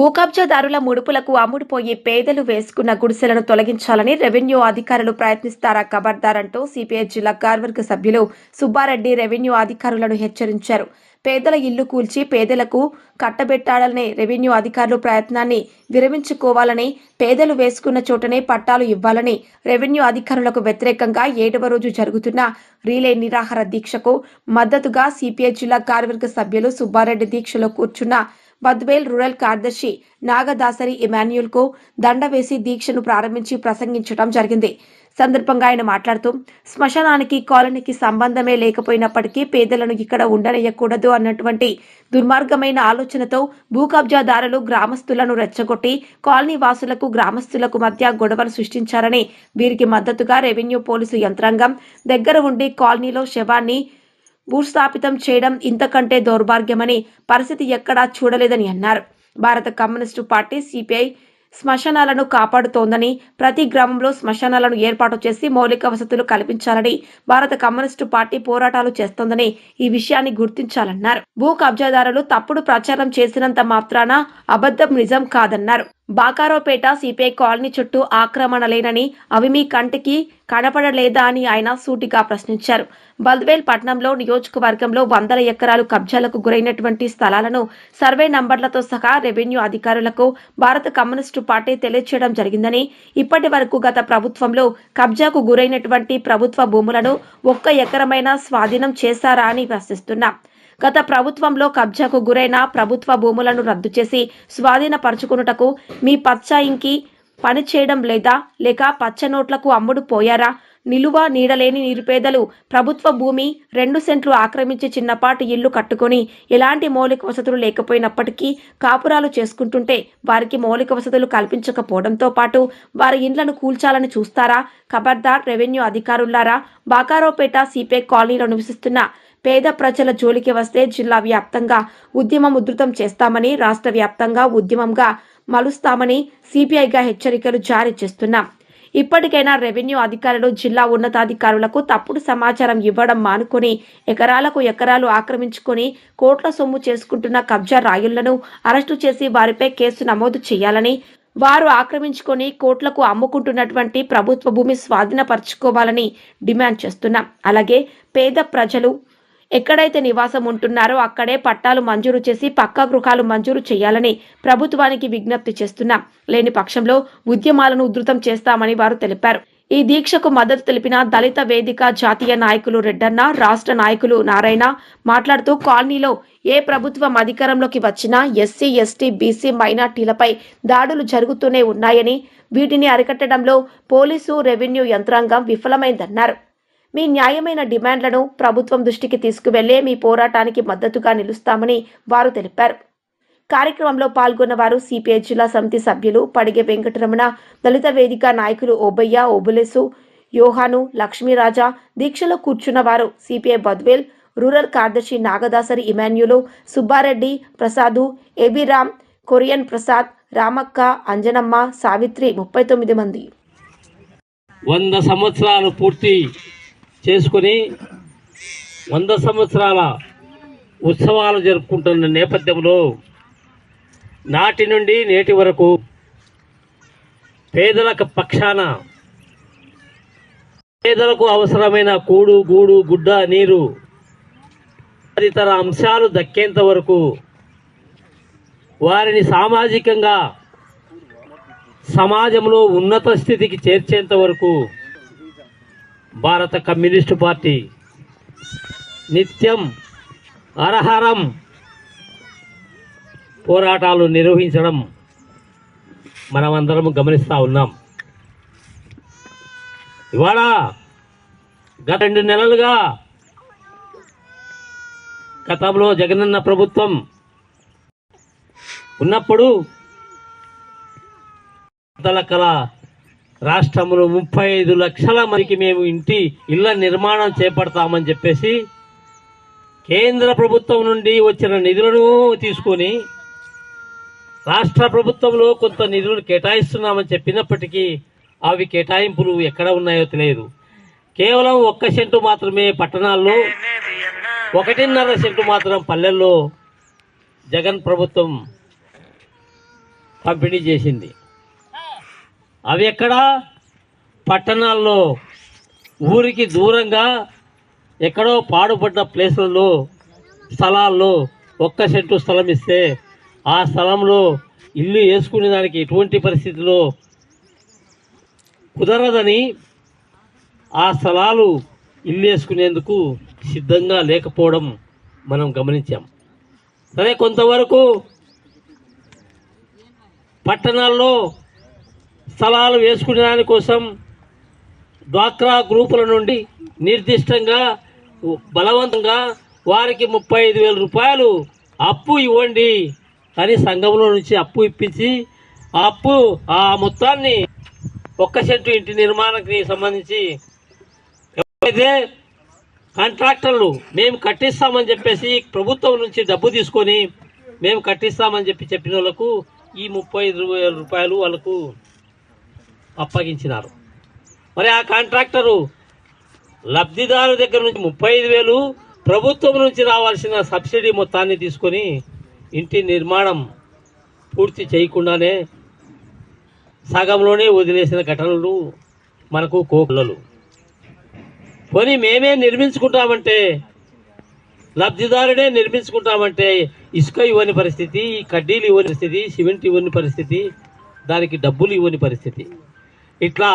భూకబ్జాదారుల ముడుపులకు అమ్ముడుపోయి పేదలు వేసుకున్న గుడిసెలను తొలగించాలని రెవెన్యూ అధికారులు ప్రయత్నిస్తారా ఖబర్దార్ అంటూ సిపిఐ జిల్లా కార్వర్గ సభ్యులు సుబ్బారెడ్డి రెవెన్యూ అధికారులను హెచ్చరించారు. పేదల ఇల్లు కూల్చి పేదలకు కట్టబెట్టాలనే రెవెన్యూ అధికారులు ప్రయత్నాన్ని విరమించుకోవాలని పేదలు వేసుకున్న చోటనే పట్టాలు ఇవ్వాలని రెవెన్యూ అధికారులకు వ్యతిరేకంగా ఏడవ రోజు జరుగుతున్న రీలే నిరాహార దీక్షకు మద్దతుగా సిపిఐ జిల్లా కార్యవర్గ సభ్యులు సుబ్బారెడ్డి దీక్షలో కూర్చున్న బద్వేల్ రూరల్ కార్యదర్శి నాగదాసరి ఇమాన్యుల్కు దండ వేసి దీక్షను ప్రారంభించి ప్రసంగించడం జరిగింది. సందర్భంగా ఆయన మాట్లాడుతూ శ్మశానానికి కాలనీకి సంబంధమే లేకపోయినప్పటికీ పేదలను ఇక్కడ ఉండనియకూడదు అన్నటువంటి దుర్మార్గమైన ఆలోచనతో భూ కబ్జాదారులు గ్రామస్తులను రెచ్చగొట్టి కాలనీ వాసులకు గ్రామస్తులకు మధ్య గొడవలు సృష్టించారని వీరికి మద్దతుగా రెవెన్యూ పోలీసు యంత్రాంగం దగ్గర ఉండి కాలనీలో శవాన్ని భూస్థాపితం చేయడం ఇంతకంటే దౌర్భాగ్యమని పరిస్థితి ఎక్కడా చూడలేదని అన్నారు. భారత కమ్యూనిస్టు పార్టీ సిపిఐ శ్మశానాలను కాపాడుతోందని ప్రతి గ్రామంలో శ్మశానాలను ఏర్పాటు చేసి మౌలిక వసతులు కల్పించాలని భారత కమ్యూనిస్టు పార్టీ పోరాటాలు చేస్తోందని ఈ విషయాన్ని గుర్తించాలన్నారు. భూ కబ్జాదారులు తప్పుడు ప్రచారం చేసినంత మాత్రాన అబద్ధం నిజం కాదన్నారు. బాకారోపేట సిపిఐ కాలనీ చుట్టూ ఆక్రమణలేనని అవి మీ కంటికి కనపడలేదా అని ఆయన సూటిగా ప్రశ్నించారు. బల్ద్వేల్ పట్నంలో నియోజకవర్గంలో వందల ఎకరాలు కబ్జాలకు గురైనటువంటి స్థలాలను సర్వే నంబర్లతో సహా రెవెన్యూ అధికారులకు భారత కమ్యూనిస్టు పార్టీ తెలియచేయడం జరిగిందని ఇప్పటి వరకు గత ప్రభుత్వంలో కబ్జాకు గురైనటువంటి ప్రభుత్వ భూములను ఒక్క ఎకరమైనా స్వాధీనం చేశారా అని ప్రశ్నిస్తున్నాం. గత ప్రభుత్వంలో కబ్జాకు గురైన ప్రభుత్వ భూములను రద్దు చేసి స్వాధీనపరచుకున్నటకు మీ పచ్చాయింకి పని చేయడం లేదా లేక పచ్చ నోట్లకు అమ్ముడు పోయారా? నిలువ నీడలేని నిరుపేదలు ప్రభుత్వ భూమి రెండు సెంట్లు ఆక్రమించి చిన్నపాటి ఇల్లు కట్టుకొని ఎలాంటి మౌలిక వసతులు లేకపోయినప్పటికీ కాపురాలు చేసుకుంటుంటే వారికి మౌలిక వసతులు కల్పించకపోవడంతో పాటు వారి ఇండ్లను కూల్చాలని చూస్తారా? ఖబర్దార్ రెవెన్యూ అధికారులారా బాకారోపేట సిపే కాలనీలో నివసిస్తున్న పేద ప్రజల జోలికి వస్తే జిల్లా వ్యాప్తంగా ఉద్యమం ఉధృతం చేస్తామని రాష్ట్ర వ్యాప్తంగా ఉద్యమంగా మలుస్తామని సిపిఐగా హెచ్చరికలు జారీ చేస్తున్నాం. ఇప్పటికైనా రెవెన్యూ అధికారులు జిల్లా ఉన్నతాధికారులకు తప్పుడు సమాచారం ఇవ్వడం మానుకొని ఎకరాలకు ఎకరాలు ఆక్రమించుకొని కోట్ల సొమ్ము చేసుకుంటున్న కబ్జా రాయుళ్ళను అరెస్టు చేసి వారిపై కేసు నమోదు చేయాలని వారు ఆక్రమించుకొని కోట్లకు అమ్ముకుంటున్నటువంటి ప్రభుత్వ భూమి స్వాధీనపరచుకోవాలని డిమాండ్ చేస్తున్నాం. అలాగే పేద ప్రజలు ఎక్కడైతే నివాసం ఉంటున్నారో అక్కడే పట్టాలు మంజూరు చేసి పక్కా గృహాలు మంజూరు చేయాలని ప్రభుత్వానికి విజ్ఞప్తి చేస్తున్నాం. లేని పక్షంలో ఉద్యమాలను ఉధృతం చేస్తామని వారు తెలిపారు. ఈ దీక్షకు మద్దతు తెలిపిన దళిత వేదిక జాతీయ నాయకులు రెడ్డన్న రాష్ట్ర నాయకులు నారాయణ మాట్లాడుతూ కాలనీలో ఏ ప్రభుత్వం అధికారంలోకి వచ్చినా ఎస్సీ ఎస్టీ బీసీ మైనార్టీలపై దాడులు జరుగుతూనే ఉన్నాయని వీటిని అరికట్టడంలో పోలీసు రెవెన్యూ యంత్రాంగం విఫలమైందన్నారు. మీ న్యాయమైన డిమాండ్లను ప్రభుత్వం దృష్టికి తీసుకువెళ్ళే మీ పోరాటానికి మద్దతుగా నిలుస్తామని వారు తెలిపారు. కార్యక్రమంలో పాల్గొన్న వారు సిపిఐ జిల్లా సమితి సభ్యులు పడిగే వెంకటరమణ దళిత వేదిక నాయకులు ఓబయ్య ఓబులేసు యోహాను లక్ష్మీరాజా దీక్షలో కూర్చున్న వారు సిపిఐ బద్వేల్ రూరల్ కార్యదర్శి నాగదాసరి ఇమాన్యులు సుబ్బారెడ్డి ప్రసాదు ఎబిరామ్ కొరియన్ ప్రసాద్ రామక్క అంజనమ్మ సావిత్రి ముప్పై తొమ్మిది మంది. వంద సంవత్సరాలు పూర్తి చేసుకొని వంద సంవత్సరాల ఉత్సవాలు జరుపుకుంటున్న నేపథ్యంలో నాటి నుండి నేటి వరకు పేదలకు పక్షాన పేదలకు అవసరమైన కూడు గూడు గుడ్డ నీరు తదితర అంశాలు దక్కేంత వరకు వారిని సామాజికంగా సమాజంలో ఉన్నత స్థితికి చేర్చేంత వరకు భారత కమ్యూనిస్టు పార్టీ. నిత్యం అరహరం పోరాటాలు నిర్వహించడం మనమందరం గమనిస్తూ ఉన్నాం. ఇవాళ గత రెండు నెలలుగా గతంలో జగనన్న ప్రభుత్వం ఉన్నప్పుడు కళ రాష్ట్రంలో ముప్పై ఐదు లక్షల మందికి మేము ఇంటి ఇళ్ళ నిర్మాణం చేపడతామని చెప్పేసి కేంద్ర ప్రభుత్వం నుండి వచ్చిన నిధులను తీసుకొని రాష్ట్ర ప్రభుత్వంలో కొంత నిధులు కేటాయిస్తున్నామని చెప్పినప్పటికీ అవి కేటాయింపులు ఎక్కడ ఉన్నాయో తెలియదు. కేవలం ఒక్క సెంటు మాత్రమే పట్టణాల్లో ఒకటిన్నర సెంటు మాత్రం పల్లెల్లో జగన్ ప్రభుత్వం పంపిణీ చేసింది. అవి ఎక్కడ? పట్టణాల్లో. ఊరికి దూరంగా ఎక్కడో పాడుపడ్డ ప్లేసుల్లో స్థలాల్లో ఒక్క సెంటు స్థలం ఇస్తే ఆ స్థలంలో ఇల్లు వేసుకునే దానికి ఎటువంటి పరిస్థితిలో కుదరదని ఆ స్థలాలు ఇల్లు వేసుకునేందుకు సిద్ధంగా లేకపోవడం మనం గమనించాం. సరే కొంతవరకు పట్టణాల్లో స్థలాలు వేసుకునే దానికోసం డ్వాక్రా గ్రూపుల నుండి నిర్దిష్టంగా బలవంతంగా వారికి ముప్పై ఐదు వేల రూపాయలు అప్పు ఇవ్వండి అని సంఘంలో నుంచి అప్పు ఇప్పించి ఆ అప్పు ఆ మొత్తాన్ని ఒక్క సెంటు ఇంటి నిర్మాణానికి సంబంధించి ఎవరైతే కాంట్రాక్టర్లు మేము కట్టిస్తామని చెప్పేసి ప్రభుత్వం నుంచి డబ్బు తీసుకొని మేము కట్టిస్తామని చెప్పి చెప్పిన వాళ్ళకు ఈ ముప్పై ఐదు వేల రూపాయలు వాళ్ళకు అప్పగించినారు. మరి ఆ కాంట్రాక్టరు లబ్ధిదారు దగ్గర నుంచి ముప్పై ఐదు వేలు ప్రభుత్వం నుంచి రావాల్సిన సబ్సిడీ మొత్తాన్ని తీసుకొని ఇంటి నిర్మాణం పూర్తి చేయకుండానే సగంలోనే వదిలేసిన ఘటనలు మనకు కోకులలు. కొని మేమే నిర్మించుకుంటామంటే లబ్ధిదారుడే నిర్మించుకుంటామంటే ఇసుక ఇవ్వని పరిస్థితి కడ్డీలు ఇవ్వని పరిస్థితి సిమెంట్ ఇవ్వని పరిస్థితి దానికి డబ్బులు ఇవ్వని పరిస్థితి. ఇట్లా